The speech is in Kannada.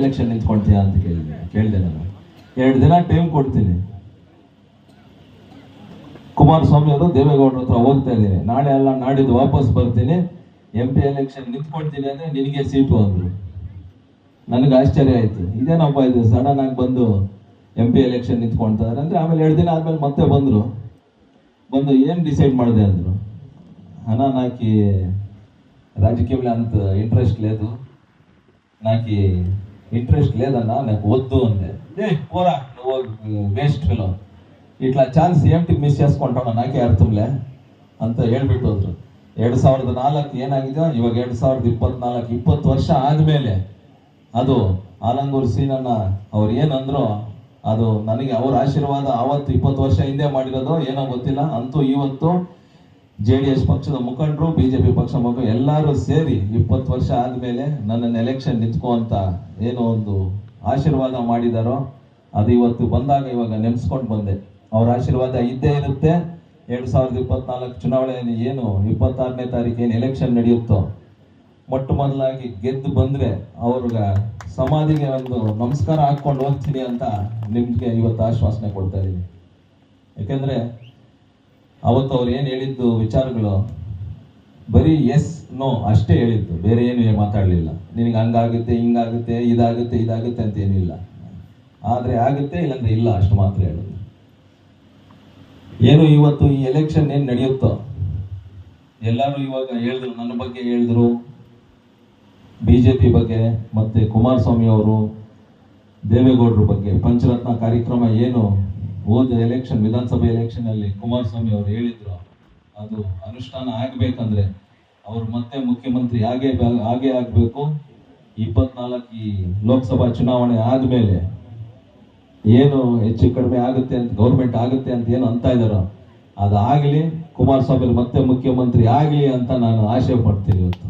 ಎಲೆಕ್ಷನ್ ನಿಂತ್ಕೊಳ್ತೀಯಾ ಅಂತ ಕೇಳಿದೆ. ಕೇಳಿದೆ ನಾನು. ಎರಡು ದಿನ ಟೈಮ್ ಕೊಡ್ತೀನಿ. ಕುಮಾರಸ್ವಾಮಿ ಅವರು ದೇವೇಗೌಡರ ಹತ್ರ ಹೋಗ್ತಾ ಇದ್ದೀನಿ ನಾಳೆ ಅಲ್ಲ, ನಾಡಿದ್ದು ವಾಪಸ್ ಬರ್ತೀನಿ. ಎಂ ಪಿ ಎಲೆಕ್ಷನ್ ನಿಂತ್ಕೊಳ್ತೀನಿ ಅಂದರೆ ನಿನಗೆ ಸೀಟು ಅಂದರು ನನಗೆ ಆಶ್ಚರ್ಯ ಆಯಿತು. ಇದೇನಪ್ಪ ಇದು? ಸಡನ್ ಆಗಿ ಬಂದು ಎಂ ಪಿ ಎಲೆಕ್ಷನ್ ನಿಂತ್ಕೊಳ್ತಾರೆ ಅಂದ್ರೆ ಆಮೇಲೆ ಎರಡು ದಿನ ಆದ್ಮೇಲೆ ಮತ್ತೆ ಬಂದರು. ಬಂದು ಏನು ಡಿಸೈಡ್ ಮಾಡಿದೆ ಅಂದರು? ಹಣ ನಾಕಿ ರಾಜಕೀಯ ಅಂತ ಇಂಟ್ರೆಸ್ಟ್ ಲೇದು ನಾಕಿ ఇంట్రెస్ట్ లేదన్నా నాకు వద్దు ಅಂದೆ. ఏ పోరా నువ్వు వేస్ట్ ఫిలో ఇట్లా ఛాన్స్ ఏంటి ಮಿಸ್ చేసుಕೊಂಟಾನ ನಾಕೆ ಅರ್ಥಮ್ಲೆ ಅಂತ ಹೇಳ್ಬಿಟ್ಟು ಹೋದ್ರು. ಎರಡು ಸಾವಿರದ ನಾಲ್ಕು ಏನಾಗಿದೆ ಇವಾಗ ಎರಡು ಸಾವಿರದ ಇಪ್ಪತ್ನಾಲ್ಕು, ಇಪ್ಪತ್ತು ವರ್ಷ ಆದಮೇಲೆ ಅದು ಆಲಂಗೂರ್ ಆಲಂಗೂರು ಸೀನನ್ನ ಅವ್ರು ಏನಂದ್ರು ಅದು ನನಗೆ ಅವರ ಆಶೀರ್ವಾದ ಆವತ್ತು ಇಪ್ಪತ್ತು ವರ್ಷ ಹಿಂದೆ ಮಾಡಿರೋದು ಏನೋ ಗೊತ್ತಿಲ್ಲ. ಅಂತೂ ಇವತ್ತು ಜೆ ಡಿ ಎಸ್ ಪಕ್ಷದ ಮುಖಂಡರು ಬಿಜೆಪಿ ಪಕ್ಷ ಮುಖಂಡರು ಎಲ್ಲರೂ ಸೇರಿ ಇಪ್ಪತ್ತು ವರ್ಷ ಆದಮೇಲೆ ನನ್ನನ್ನು ಎಲೆಕ್ಷನ್ ನಿಂತ್ಕೋ ಅಂತ ಏನೋ ಒಂದು ಆಶೀರ್ವಾದ ಮಾಡಿದಾರೋ, ಅದು ಇವತ್ತು ಬಂದಾಗ ಇವಾಗ ನೆನೆಸ್ಕೊಂಡು ಬಂದೆ. ಅವ್ರ ಆಶೀರ್ವಾದ ಇದ್ದೇ ಇರುತ್ತೆ. ಎರಡು ಸಾವಿರದ ಇಪ್ಪತ್ನಾಲ್ಕು ಚುನಾವಣೆಯಲ್ಲಿ ಏನು ಇಪ್ಪತ್ತಾರನೇ ತಾರೀಕು ಏನು ಎಲೆಕ್ಷನ್ ನಡೆಯುತ್ತೋ, ಮೊಟ್ಟ ಮೊದಲಾಗಿ ಗೆದ್ದು ಬಂದರೆ ಅವ್ರಿಗೆ ಸಮಾಧಿಗೆ ಒಂದು ನಮಸ್ಕಾರ ಹಾಕ್ಕೊಂಡು ಹೋಗ್ತೀನಿ ಅಂತ ನಿಮಗೆ ಇವತ್ತು ಆಶ್ವಾಸನೆ ಕೊಡ್ತಾ ಇದ್ದೀನಿ ಯಾಕೆಂದ್ರೆ ಅವತ್ತು ಅವ್ರು ಏನು ಹೇಳಿದ್ದು ವಿಚಾರಗಳು? ಬರೀ ಎಸ್ ನೋ ಅಷ್ಟೇ ಹೇಳಿದ್ದು. ಬೇರೆ ಏನು ಮಾತಾಡಲಿಲ್ಲ. ನಿನಗೆ ಹಂಗಾಗುತ್ತೆ, ಹಿಂಗಾಗುತ್ತೆ, ಇದಾಗುತ್ತೆ ಇದಾಗುತ್ತೆ ಅಂತ ಏನಿಲ್ಲ. ಆದರೆ ಆಗುತ್ತೆ, ಇಲ್ಲಾಂದ್ರೆ ಇಲ್ಲ ಅಷ್ಟು ಮಾತ್ರ ಹೇಳೋದು. ಏನು ಇವತ್ತು ಈ ಎಲೆಕ್ಷನ್ ಏನು ನಡೆಯುತ್ತೋ? ಎಲ್ಲರೂ ಇವಾಗ ಹೇಳಿದ್ರು, ನನ್ನ ಬಗ್ಗೆ ಹೇಳಿದ್ರು. ಬಿಜೆಪಿ ಬಗ್ಗೆ, ಮತ್ತೆ ಕುಮಾರಸ್ವಾಮಿ ಅವರು, ದೇವೇಗೌಡರ ಬಗ್ಗೆ, ಪಂಚರತ್ನ ಕಾರ್ಯಕ್ರಮ ಏನು ಹೋದ ಎಲೆಕ್ಷನ್ ವಿಧಾನಸಭೆ ಎಲೆಕ್ಷನಲ್ಲಿ ಕುಮಾರಸ್ವಾಮಿ ಅವರು ಹೇಳಿದ್ರು, ಅದು ಅನುಷ್ಠಾನ ಆಗಬೇಕಂದ್ರೆ ಅವರು ಮತ್ತೆ ಮುಖ್ಯಮಂತ್ರಿ ಹಾಗೆ ಹಾಗೆ ಆಗಬೇಕು. ಇಪ್ಪತ್ನಾಲ್ಕು ಈ ಲೋಕಸಭಾ ಚುನಾವಣೆ ಆದಮೇಲೆ ಏನು ಹೆಚ್ಚು ಕಡಿಮೆ ಆಗುತ್ತೆ ಅಂತ ಗೌರ್ಮೆಂಟ್ ಆಗುತ್ತೆ ಅಂತ ಏನು ಅಂತ ಇದಾರೋ ಅದಾಗ್ಲಿ ಕುಮಾರಸ್ವಾಮಿ ಮತ್ತೆ ಮುಖ್ಯಮಂತ್ರಿ ಆಗಲಿ ಅಂತ ನಾನು ಆಶೆ ಪಡ್ತೀನಿ ಇವತ್ತು.